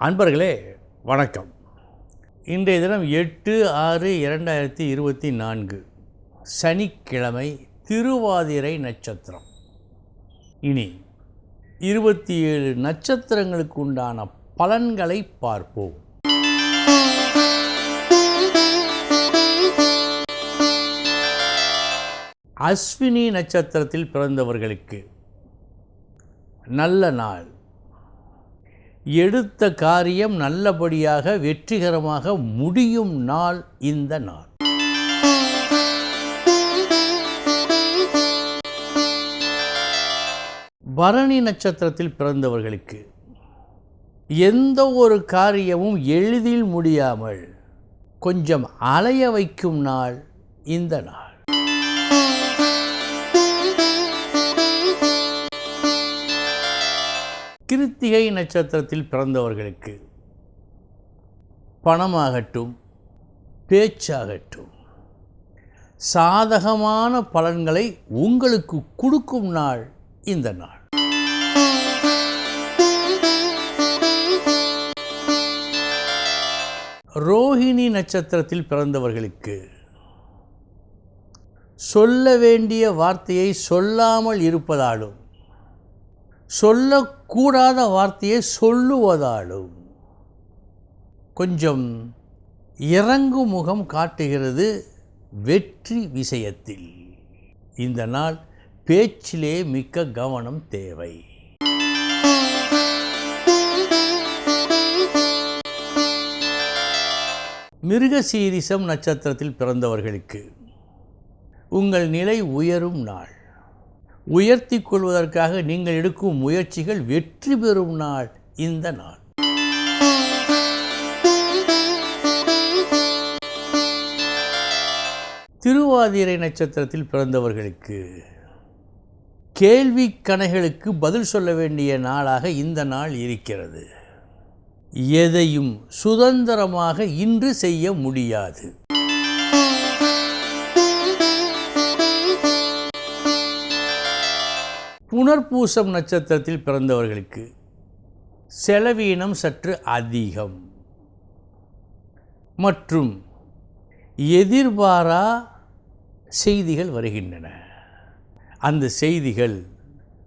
அன்பர்களே வணக்கம். இன்றைய தினம் எட்டு ஆறு இரண்டாயிரத்தி இருபத்தி நான்கு சனிக்கிழமை திருவாதிரை நட்சத்திரம். இனி இருபத்தி ஏழு நட்சத்திரங்களுக்கு உண்டான பலன்களை பார்ப்போம். அஸ்வினி நட்சத்திரத்தில் பிறந்தவர்களுக்கு நல்ல நாள். எடுத்த காரியம் நல்லபடியாக வெற்றிகரமாக முடியும் நாள் இந்த நாள். பரணி நட்சத்திரத்தில் பிறந்தவர்களுக்கு எந்த ஒரு காரியமும் எளிதில் முடியாமல் கொஞ்சம் அலைய வைக்கும் நாள் இந்த நாள். கிருத்திகை நட்சத்திரத்தில் பிறந்தவர்களுக்கு பணமாகட்டும் பேச்சாகட்டும் சாதகமான பலன்களை உங்களுக்கு கொடுக்கும் நாள் இந்த நாள். ரோஹிணி நட்சத்திரத்தில் பிறந்தவர்களுக்கு சொல்ல வேண்டிய வார்த்தையை சொல்லாமல் இருப்பதாலும் சொல்ல கூடாத வார்த்தையை சொல்லுவதாலும் கொஞ்சம் இறங்கு முகம் காட்டுகிறது வெற்றி விஷயத்தில். இந்த நாள் பேச்சிலே மிக்க கவனம் தேவை. மிருகசீரிசம் நட்சத்திரத்தில் பிறந்தவர்களுக்கு உங்கள் நிலை உயரும் நாள். உயர்த்தி கொள்வதற்காக நீங்கள் எடுக்கும் முயற்சிகள் வெற்றி பெறும் நாள் இந்த நாள். திருவாதிரை நட்சத்திரத்தில் பிறந்தவர்களுக்கு கேள்வி கணைகளுக்கு பதில் சொல்ல வேண்டிய நாளாக இந்த நாள் இருக்கிறது. எதையும் சுதந்திரமாக இன்று செய்ய முடியாது. புனர்பூசம் நட்சத்திரத்தில் பிறந்தவர்களுக்கு செலவீனம் சற்று அதிகம். மற்றும் எதிர்பாரா செய்திகள் வருகின்றன. அந்த செய்திகள்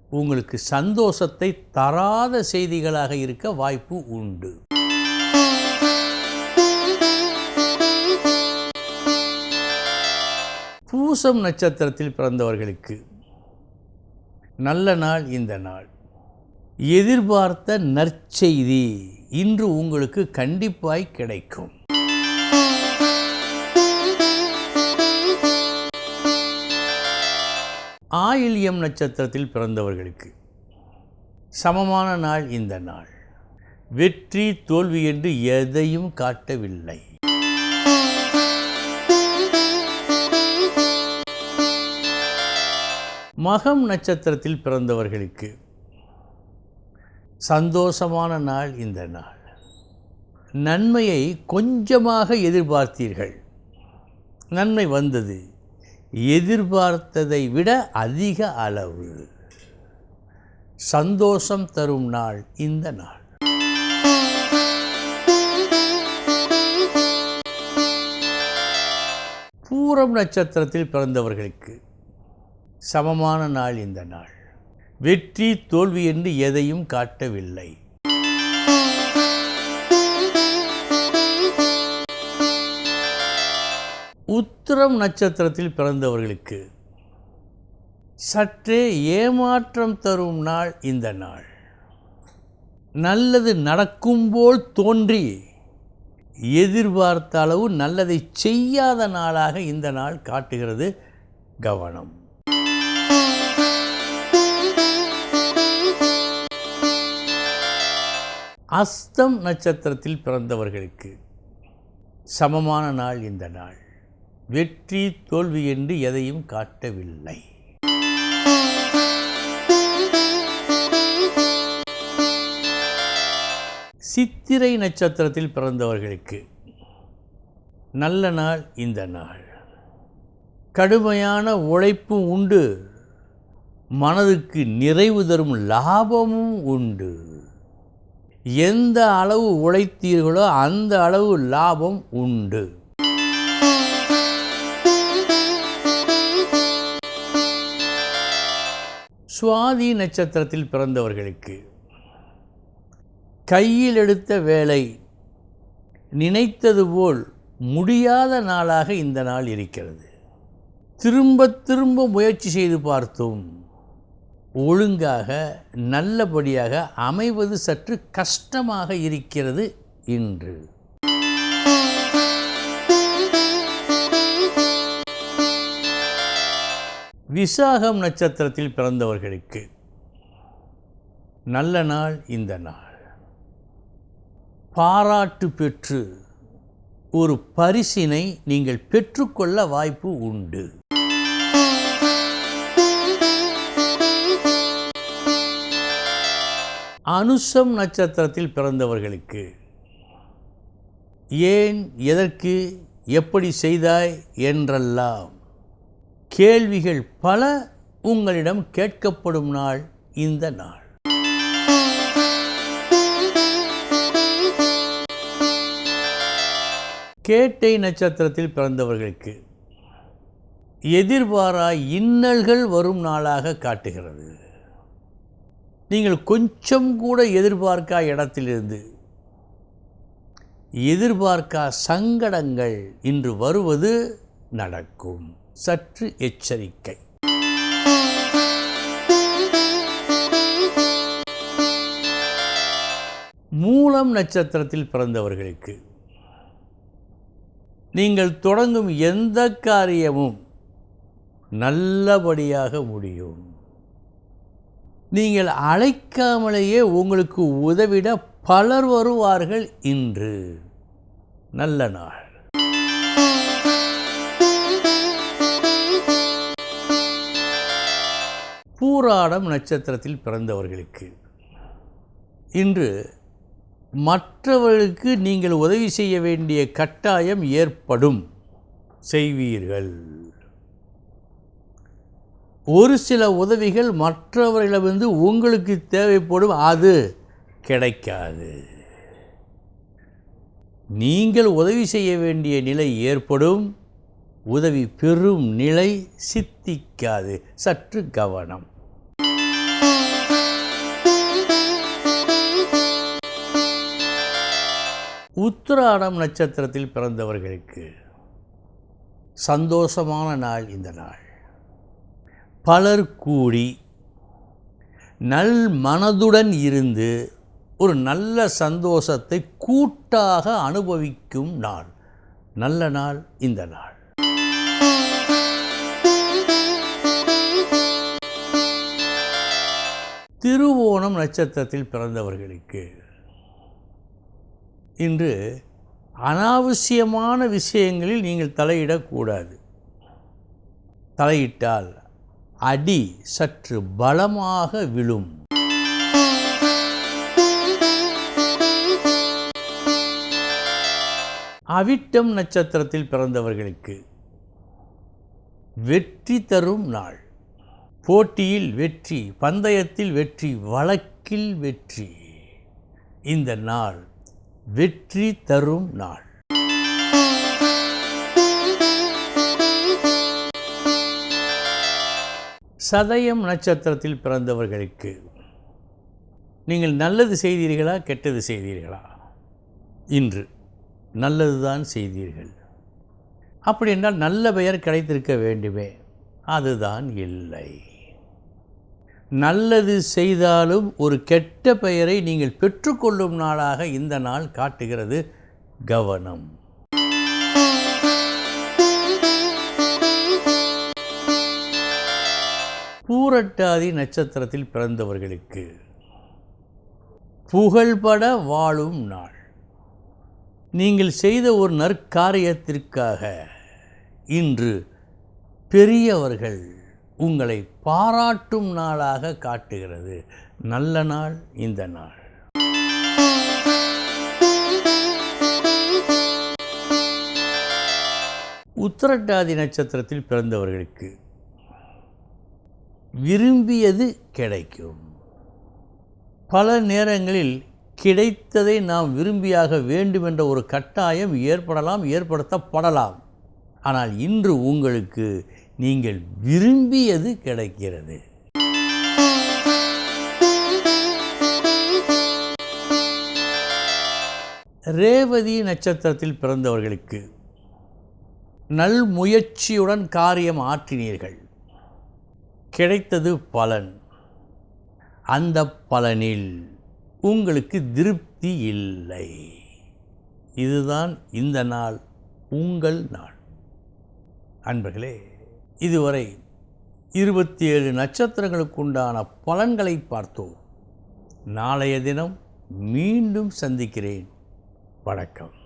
உங்களுக்கு சந்தோஷத்தை தராத செய்திகளாக இருக்க வாய்ப்பு உண்டு. பூசம் நட்சத்திரத்தில் பிறந்தவர்களுக்கு நல்ல நாள் இந்த நாள். எதிர்பார்த்த நற்செய்தி இன்று உங்களுக்கு கண்டிப்பாய் கிடைக்கும். ஆயில்யம் நட்சத்திரத்தில் பிறந்தவர்களுக்கு சமமான நாள் இந்த நாள். வெற்றி தோல்வி என்று எதையும் காட்டவில்லை. மகம் நட்சத்திரத்தில் பிறந்தவர்களுக்கு சந்தோஷமான நாள் இந்த நாள். நன்மையை கொஞ்சமாக எதிர்பார்த்தீர்கள். நன்மை வந்தது. எதிர்பார்த்ததை விட அதிக அளவு. சந்தோஷம் தரும் நாள் இந்த நாள். பூரம் நட்சத்திரத்தில் பிறந்தவர்களுக்கு சமமான நாள் இந்த நாள். வெற்றி தோல்வி என்று எதையும் காட்டவில்லை. உத்திரம் நட்சத்திரத்தில் பிறந்தவர்களுக்கு சற்றே ஏமாற்றம் தரும் நாள் இந்த நாள். நல்லது நடக்கும் போல் தோன்றி எதிர்பார்த்த அளவு நல்லதை செய்யாத நாளாக இந்த நாள் காட்டுகிறது கவனம். அஸ்தம் நட்சத்திரத்தில் பிறந்தவர்களுக்கு சமமான நாள் இந்த நாள். வெற்றி தோல்வி என்று எதையும் காட்டவில்லை. சித்திரை நட்சத்திரத்தில் பிறந்தவர்களுக்கு நல்ல நாள் இந்த நாள். கடுமையான உழைப்பும் உண்டு. மனதுக்கு நிறைவு தரும் லாபமும் உண்டு. எந்த அளவு உழைத்தீர்களோ அந்த அளவு லாபம் உண்டு. சுவாதி நட்சத்திரத்தில் பிறந்தவர்களுக்கு கையில் எடுத்த வேலை நினைத்தது போல் முடியாத நாளாக இந்த நாள் இருக்கிறது. திரும்ப திரும்ப முயற்சி செய்து பார்த்தோம். ஒழுங்காக நல்லபடியாக அமைவது சற்று கஷ்டமாக இருக்கிறது இன்று. விசாகம் நட்சத்திரத்தில் பிறந்தவர்களுக்கு நல்ல நாள் இந்த நாள். பாராட்டு பெற்று ஒரு பரிசினை நீங்கள் பெற்றுக்கொள்ள வாய்ப்பு உண்டு. அனுசம் நட்சத்திரத்தில் பிறந்தவர்களுக்கு ஏன் எதற்கு எப்படி செய்தாய் என்றெல்லாம் கேள்விகள் பல உங்களிடம் கேட்கப்படும் நாள் இந்த நாள். கேட்டை நட்சத்திரத்தில் பிறந்தவர்களுக்கு எதிர்பாரா இன்னல்கள் வரும் நாளாக காட்டுகிறது. நீங்கள் கொஞ்சம் கூட எதிர்பார்க்கா இடத்திலிருந்து எதிர்பார்க்கா சங்கடங்கள் இன்று வருவது நடக்கும். சற்று எச்சரிக்கை. மூலம் நட்சத்திரத்தில் பிறந்தவர்களுக்கு நீங்கள் தொடங்கும் எந்த காரியமும் நல்லபடியாக முடியும். நீங்கள் அழைக்காமலேயே உங்களுக்கு உதவிட பலர் வருவார்கள் இன்று. நல்ல நாள். பூராடம் நட்சத்திரத்தில் பிறந்தவர்களுக்கு. இன்று மற்றவர்களுக்கு நீங்கள் உதவி செய்ய வேண்டிய கட்டாயம் ஏற்படும். செய்வீர்கள். ஒரு சில உதவிகள் மற்றவர்களிடமிருந்து உங்களுக்கு தேவைப்படும் அது கிடைக்காது. நீங்கள் உதவி செய்ய வேண்டிய நிலை ஏற்படும் உதவி பெறும் நிலை சித்திக்காது. சற்று கவனம். உத்திராடம் நட்சத்திரத்தில் பிறந்தவர்களுக்கு சந்தோஷமான நாள் இந்த நாள். பலர் கூடி நல் மனதுடன் இருந்து ஒரு நல்ல சந்தோஷத்தை கூட்டாக அனுபவிக்கும் நாள். நல்ல நாள் இந்த நாள். திருவோணம் நட்சத்திரத்தில் பிறந்தவர்களுக்கு இன்று அனாவசியமான விஷயங்களில் நீங்கள் தலையிடக்கூடாது. தலையிட்டால் அடி சற்று பலமாக விழும். அவிட்டம் நட்சத்திரத்தில் பிறந்தவர்களுக்கு வெற்றி தரும் நாள். போட்டியில் வெற்றி பந்தயத்தில் வெற்றி வழக்கில் வெற்றி. இந்த நாள் வெற்றி தரும் நாள். சதயம் நட்சத்திரத்தில் பிறந்தவர்களுக்கு நீங்கள் நல்லது செய்தீர்களா கெட்டது செய்தீர்களா? இன்று நல்லதுதான் செய்தீர்கள். அப்படி என்றால் நல்ல பெயர் கிடைத்திருக்க வேண்டுமே அதுதான் இல்லை. நல்லது செய்தாலும் ஒரு கெட்ட பெயரை நீங்கள் பெற்றுக்கொள்ளும் நாளாக இந்த நாள் காட்டுகிறது கவனம். பூரட்டாதி நட்சத்திரத்தில் பிறந்தவர்களுக்கு புகழ்பட வாழும் நாள். நீங்கள் செய்த ஒரு நற்காரியத்திற்காக இன்று பெரியவர்கள் உங்களை பாராட்டும் நாளாக காட்டுகிறது. நல்ல நாள் இந்த நாள். உத்திரட்டாதி நட்சத்திரத்தில் பிறந்தவர்களுக்கு விரும்பியது கிடைக்கும். பல நேரங்களில் கிடைத்ததை நாம் விரும்பியாக வேண்டும் என்ற ஒரு கட்டாயம் ஏற்படலாம் ஏற்படுத்தப்படலாம். ஆனால் இன்று உங்களுக்கு நீங்கள் விரும்பியது கிடைக்கிறது. ரேவதி நட்சத்திரத்தில் பிறந்தவர்களுக்கு நல் முயற்சியுடன் காரியம் ஆற்றினீர்கள். கிடைத்தது பலன். அந்த பலனில் உங்களுக்கு திருப்தி இல்லை. இதுதான் இந்த நாள் உங்கள் நாள். அன்பர்களே இதுவரை இருபத்தி ஏழு நட்சத்திரங்களுக்குண்டான பலன்களை பார்த்தோம். நாளைய தினம் மீண்டும் சந்திக்கிறேன். வணக்கம்.